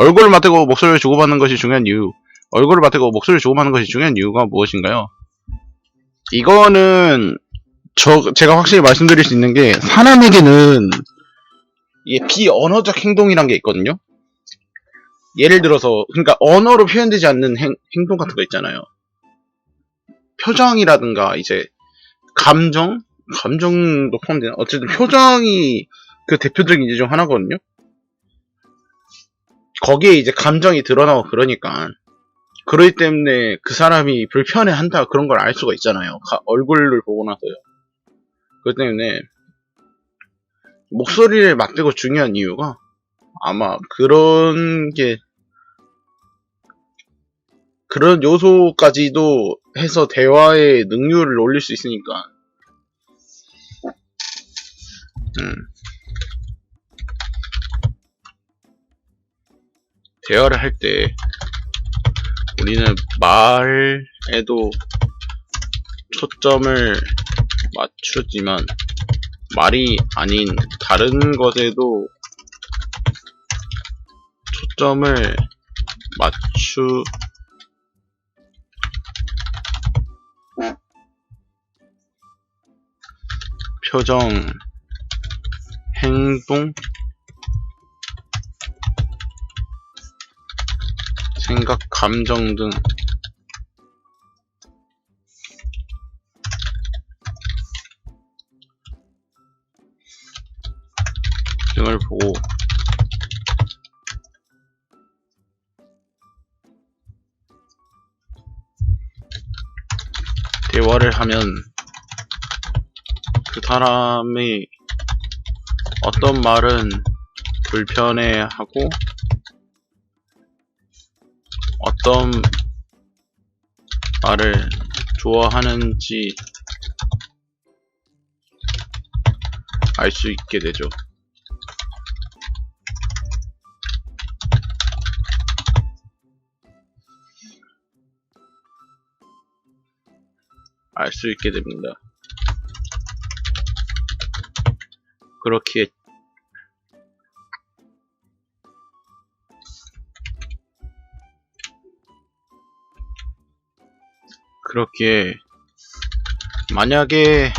얼굴을 맞대고 목소리를 주고받는 것이 중요한 이유. 얼굴을 맞대고 목소리를 주고받는 것이 중요한 이유가 무엇인가요? 이거는 저 제가 확실히 말씀드릴 수 있는 게 사람에게는 이게 비언어적 행동이란 게 있거든요. 예를 들어서 그러니까 언어로 표현되지 않는 행, 행동 같은 거 있잖아요. 표정이라든가 이제 감정, 감정도 포함되나? 어쨌든 표정이 그 대표적인 이제 중 하나거든요. 거기에 이제 감정이 드러나고 그러니까 그러기 때문에 그 사람이 불편해 한다 그런 걸 알 수가 있잖아요. 가- 얼굴을 보고 나서요. 그렇기 때문에 목소리를 맞대고 중요한 이유가 아마 그런 게 그런 요소까지도 해서 대화의 능률을 올릴 수 있으니까 음. 대화를 할 때 우리는 말에도 초점을 맞추지만 말이 아닌 다른 것에도 초점을 맞추 표정, 행동, 생각, 감정 등. 등을 보고. 대화를 하면 그 사람이 어떤 말은 불편해하고 어떤 말을 좋아하는지 알 수 있게 되죠. 알 수 있게 됩니다. 그렇기에 그렇기에 만약에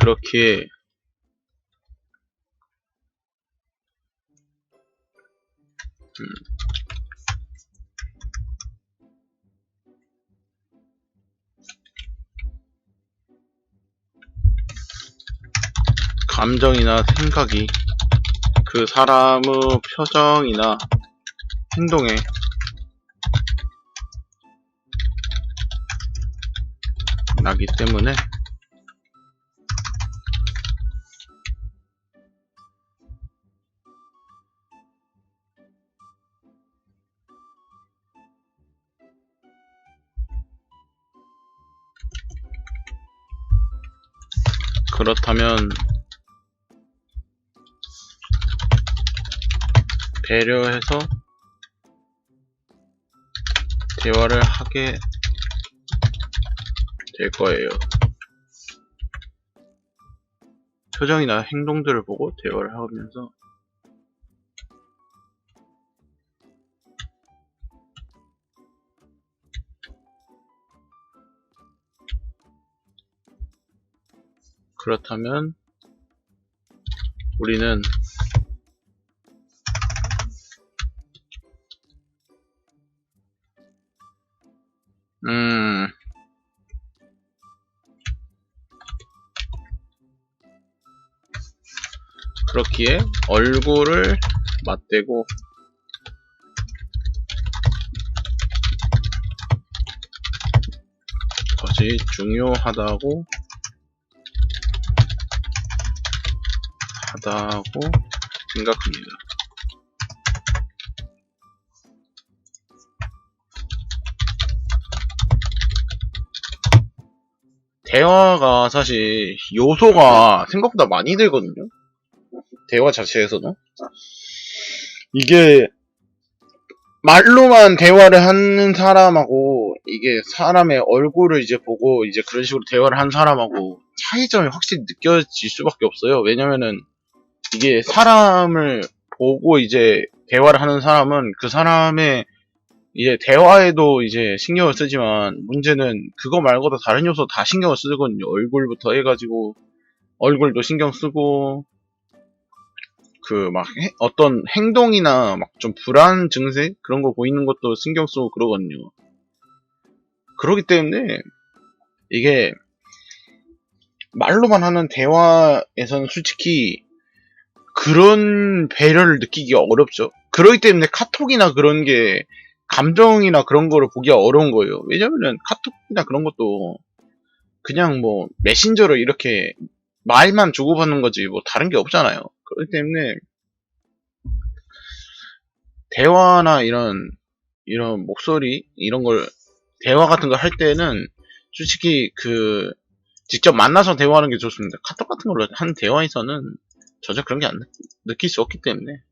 그렇기에 음, 감정이나 생각이 그 사람의 표정이나 행동에 나기 때문에 그렇다면 배려해서 대화를 하게 될 거예요. 표정이나 행동들을 보고 대화를 하면서 그렇다면 우리는 음, 그렇기에 얼굴을 맞대고 것이 중요하다고 하다고 생각합니다. 대화가 사실 요소가 생각보다 많이 들거든요. 대화 자체에서도. 이게 말로만 대화를 하는 사람하고 이게 사람의 얼굴을 이제 보고 이제 그런 식으로 대화를 한 사람하고 차이점이 확실히 느껴질 수밖에 없어요. 왜냐면은 이게 사람을 보고 이제 대화를 하는 사람은 그 사람의 이제 대화에도 이제 신경을 쓰지만 문제는 그거 말고도 다른 요소 다 신경을 쓰거든요. 얼굴부터 해가지고 얼굴도 신경 쓰고 그 막 어떤 행동이나 막 좀 불안 증세 그런 거 보이는 것도 신경 쓰고 그러거든요. 그러기 때문에 이게 말로만 하는 대화에서는 솔직히 그런 배려를 느끼기가 어렵죠. 그러기 때문에 카톡이나 그런 게 감정이나 그런 거를 보기가 어려운 거예요. 왜냐면은 카톡이나 그런 것도 그냥 뭐 메신저로 이렇게 말만 주고받는 거지 뭐 다른 게 없잖아요. 그렇기 때문에 대화나 이런 이런 목소리 이런 걸 대화 같은 걸 할 때는 솔직히 그 직접 만나서 대화하는 게 좋습니다. 카톡 같은 걸로 한 대화에서는 전혀 그런 게 안 느낄 수 없기 때문에